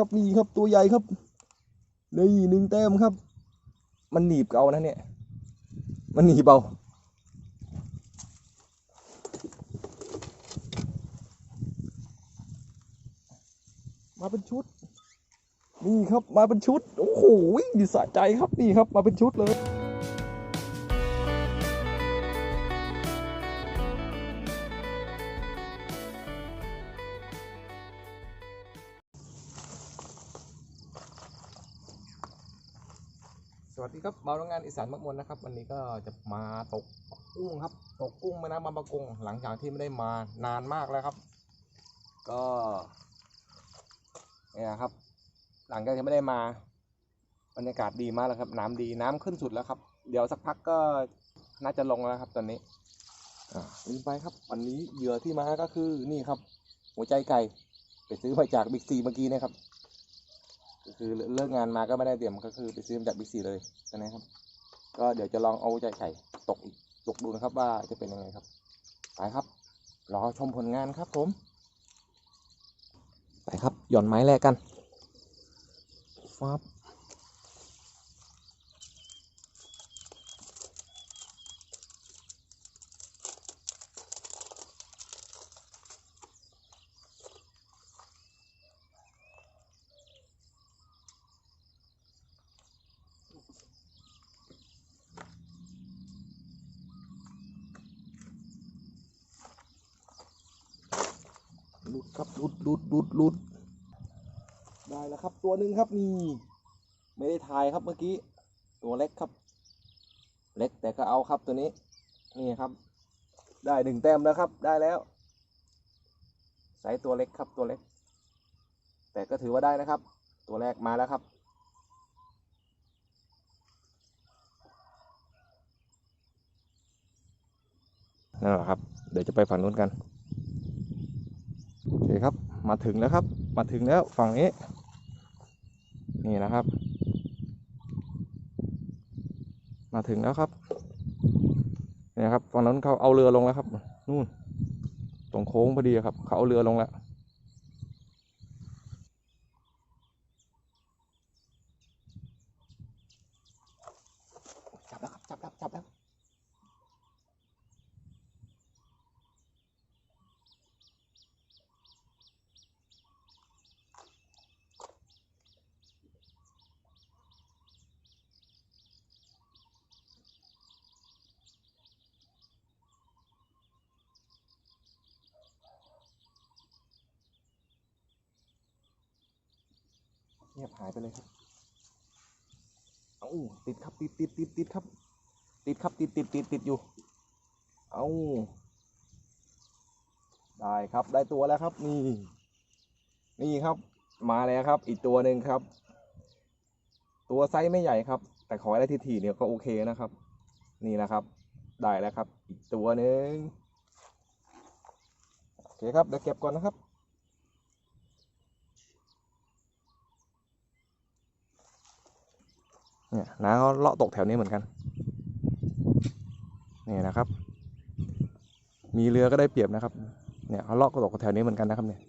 ครับนี่ครับตัวใหญ่ครับนี่หนึ่งแต้มครับ มันหนีบเอานะเนี่ย มันหนีบเอามาเป็นชุด นี่ครับมาเป็นชุด โอ้โหดีสะใจครับนี่ครับ มาเป็นชุดเลย ครับเมาโรงงานอีสานมักมวลนะครับ วันนี้ก็จะมาตกกุ้งครับ ตกกุ้งแม่น้ำบางประกงหลังจากที่ไม่ได้มานานมากแล้วครับ ก็เนี่ยครับ หลังจากที่ไม่ได้มาบรรยากาศดีมากแล้วครับ น้ำดีน้ำขึ้นสุดแล้วครับ เดี๋ยวสักพักก็น่าจะลงแล้วครับ ตอนนี้อ่าลืมไปครับ วันนี้เหยื่อที่มาก็คือนี่ครับ หัวใจไก่ไปซื้อมาจากบิ๊กซีเมื่อกี้นะครับ ก็คือเลิกงานมาก็ไม่ได้เตรียมก็คือไปซื้อมาจากบิ๊กซีเลยนะครับ ก็เดี๋ยวจะลองเอาใจไข่ตกอีกตกดูนะครับว่าจะเป็นยังไงครับไปครับรอชมผลงานครับ ผม ไปครับหย่อนไม้แรกกันฟับ หลุดครับหลุดหลุดหลุดหลุดได้แล้วครับ ตัวหนึ่งครับนี่ไม่ได้ถ่ายครับเมื่อกี้ ตัวเล็กครับ เล็กแต่ก็เอาครับตัวนี้ นี่ครับ ได้หนึ่งแต้มแล้วครับ ได้แล้วใส่ตัวเล็กครับตัวเล็ก แต่ก็ถือว่าได้นะครับ ตัวแรกมาแล้วครับนั่นแหละครับ เดี๋ยวจะไปฝั่งนู้นกัน คครับ มาถึงแล้วครับ มาถึงแล้วฝั่งนี้ นี่นะครับ มาถึงแล้วครับเนี่ยครับฝั่งนั้นเขาเอาเรือลงแล้วครับนู่นตรงโค้งพอดีครับ เขาเอาเรือลงแล้ว จับแล้วครับ จับแล้ว จับแล้ว เงียบหายไปเลยครับเอาติดครับติดติดติดติดครับ ติดครับติดติดติดติดอยู่ เอาได้ครับได้ตัวแล้วครับนี่นี่ครับ มาแล้วครับ อีกตัวหนึ่งครับ ตัวไซส์ไม่ใหญ่ครับ แต่ขอได้ทีทีเนี่ยก็โอเคนะครับ นี่นะครับ ได้แล้วครับ อีกตัวหนึ่งโอเคครับเดี๋ยวเก็บก่อนนะครับ เนี่ยน้าเขาเลาะตกแถวนี้เหมือนกันนี่นะครับ มีเรือก็ได้เปรียบนะครับ เนี่ยเขาเลาะก็ตกแถวนี้เหมือนกันนะครับเนี่ย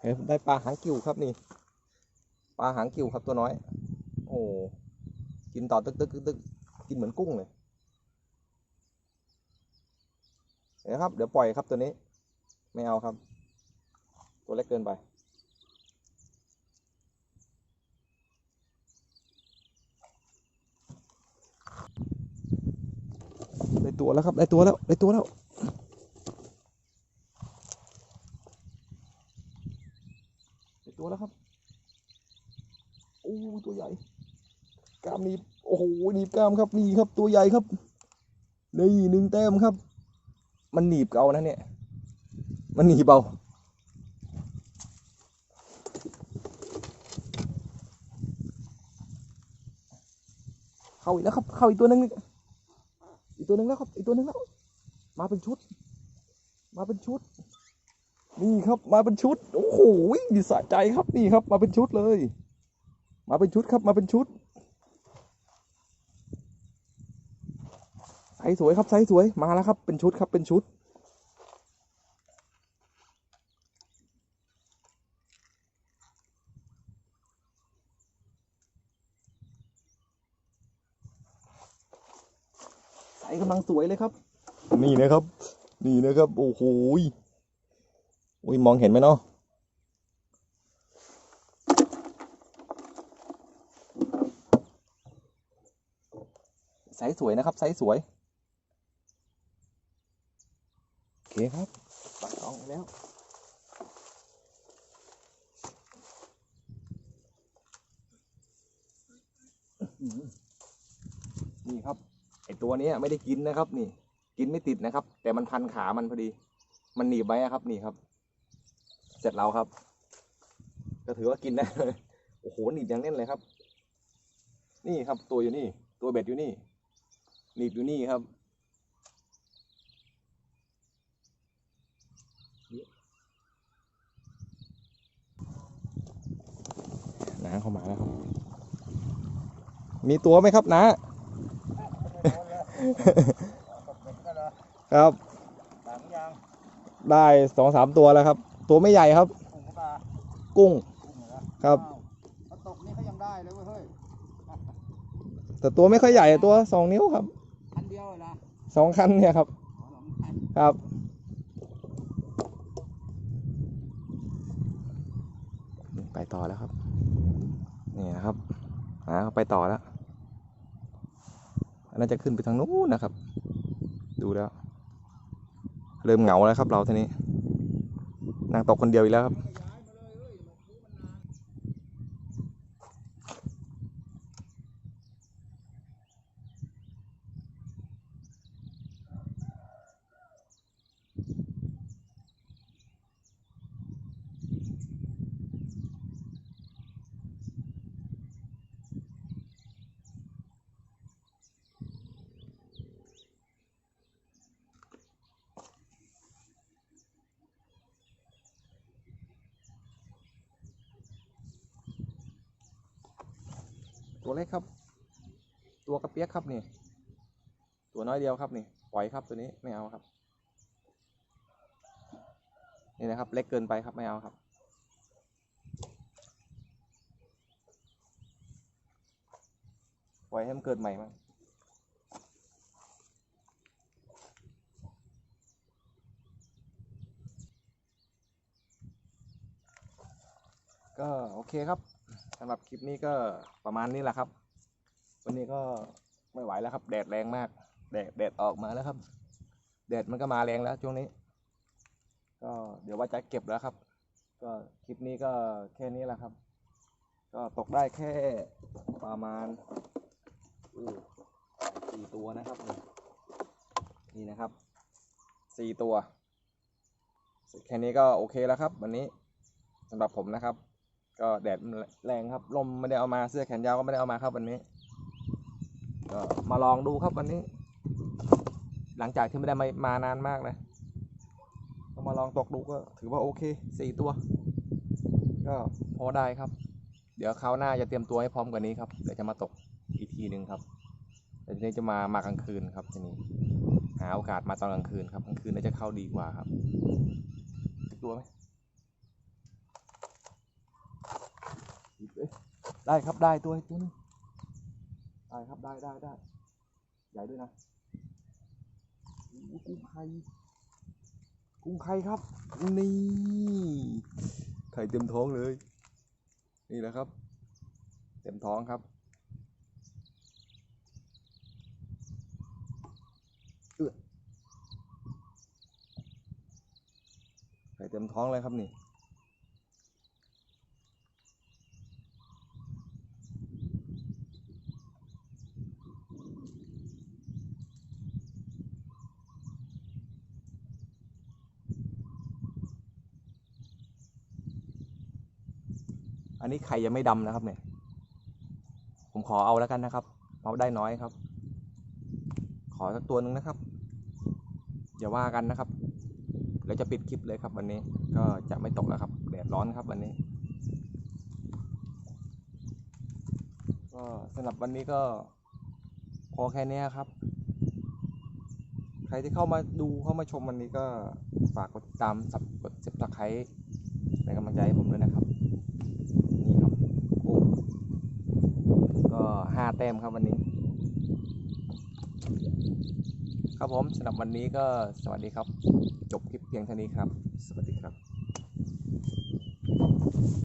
เฮ้ได้ปลาหางกิ่วครับนี่ปลาหางกิ่วครับตัวน้อย โอ้กินต่อตึกตึกตึกตึกกินเหมือนกุ้งเลยเดี๋ยวครับ เดี๋ยวปล่อยครับตัวนี้ ไม่เอาครับ ตัวเล็กเกินไป ได้ตัวแล้วครับ ได้ตัวแล้ว ได้ตัวแล้วได้ตัวแล้วครับโอ้ตัวใหญ่กล้ามหนีบโอ้โหหนีบกล้ามครับนี่ครับตัวใหญ่ครับนี่หนึ่งแต้มครับ มันหนีบเอานะเนี่ย มันหนีเบา เข้าอีกแล้วครับ เข้าอีกตัวหนึงอีกตัวหนึงแล้วครับอีกตัวหนึงแล้ว มาเป็นชุด มาเป็นชุด นี่ครับมาเป็นชุด โอ้โหดีสะใจครับนี่ครับ มาเป็นชุดเลย มาเป็นชุดครับ มาเป็นชุดไปส์สวยครับไซส์สวยมาแล้วครับเป็นชุดครับเป็นชุด ไซส์กำลังสวยเลยครับ นี่นะครับ นี่นะครับ โอ้โหยโอ้ยมองเห็นไหมเนาะไซส์สวยนะครับไซส์สวย โอเคครับปัดกล้องไปแล้วนี่ครับไอ ตัวนี้ไม่ได้กินนะครับ นี่ กินไม่ติดนะครับ แต่มันพันขามันพอดี มันหนีบไว้ครับ นี่ครับ เสร็จแล้วครับ ก็ถือว่ากินได้เลยโอ้โหหนีบอย่างแน่นเลยครับ นี่ครับ ตัวอยู่นี่ ตัวเบ็ดอยู่นี่ หนีบอยู่นี่ครับน้าเข้ามาแล้วครับ มีตัวไหมครับน้า ครับหลังยางได้สองสามตัวแล้วครับ ตัวไม่ใหญ่ครับ กุ้งปลากุ้งกุ้งเหรอครับอ้าวถ้าตกนี่เขายังได้เลยเว้ยเฮ้ยแต่ตัวไม่ค่อยใหญ่ตัวสองนิ้วครับคันเดียวเลยนะสองคันเนี่ยครับอ๋อเหรอมันคันครับไปต่อแล้วครับ นี่นะครับอ่าไปต่อแล้ว น่าจะขึ้นไปทางนู้นนะครับ ดูแล้ว เริ่มเหงาแล้วครับเราทีนี้นั่งตกคนเดียวอีกแล้วครับ ตัวเล็กครับ ตัวกระเปียกครับนี่ ตัวน้อยเดียวครับนี่ ปล่อยครับตัวนี้ไม่เอาครับ นี่นะครับ เล็กเกินไปครับไม่เอาครับ ปล่อยให้มันเกิดใหม่มั้งก็โอเคครับ สำหรับคลิปนี้ก็ประมาณนี้แหละครับ วันนี้ก็ไม่ไหวแล้วครับ แดดแรงมาก แดดแดดออกมาแล้วครับ แดดมันก็มาแรงแล้วช่วงนี้ ก็เดี๋ยวว่าจะเก็บแล้วครับ ก็คลิปนี้ก็แค่นี้แหละครับ ก็ตกได้แค่ประมาณสี่ตัวนะครับ นี่นะครับสี่ตัว แค่นี้ก็โอเคแล้วครับ วันนี้สำหรับผมนะครับ ก็แดดแรงครับ ลมไม่ได้เอามาเสื้อแขนยาวก็ไม่ได้เอามาครับวันนี้ ก็มาลองดูครับวันนี้ หลังจากที่ไม่ได้มามานานมากเลยก็มาลองตกดูก็ถือว่าโอเคสี่ตัว ก็พอได้ครับ เดี๋ยวคราวหน้าจะเตรียมตัวให้พร้อมกว่านี้ครับเดี๋ยวจะมาตกอีกทีหนึ่งครับแต่ทีนี้จะมามากลางคืนครับทีนี้หาโอกาสมาตอนกลางคืนครับกลางคืนน่าจะเข้าดีกว่าครับตัวไหม หยิบเลย ได้ครับได้ตัวตัวนึงได้ครับได้ได้ได้ใหญ่ด้วยนะกุ้งไข่กุ้งไข่ครับ นี่ไข่เต็มท้องเลย นี่แหละครับ เต็มท้องครับเออไข่เต็มท้องเลยครับนี่ นนี้ไข่ยังไม่ดำนะครับเนี่ย ผมขอเอาแล้วกันนะครับเอาได้น้อยครับ ขอสักตัวหนึ่งนะครับอย่าว่ากันนะครับแล้วจะปิดคลิปเลยครับ วันนี้ก็จะไม่ตกแล้วครับแดดร้อนครับวันนี้ ก็สำหรับวันนี้ก็พอแค่นี้ครับ ใครที่เข้ามาดูเข้ามาชมวันนี้ก็ฝากกดติดตามสับกดเซ็บตะไคร้เป็นกำลังใจให้ผมด้วยนะครับ นี่ครับโอ้ก็ ห้าแต้มครับวันนี้ ครับผมสำหรับวันนี้ก็สวัสดีครับ จบคลิปเพียงเท่านี้ครับ สวัสดีครับ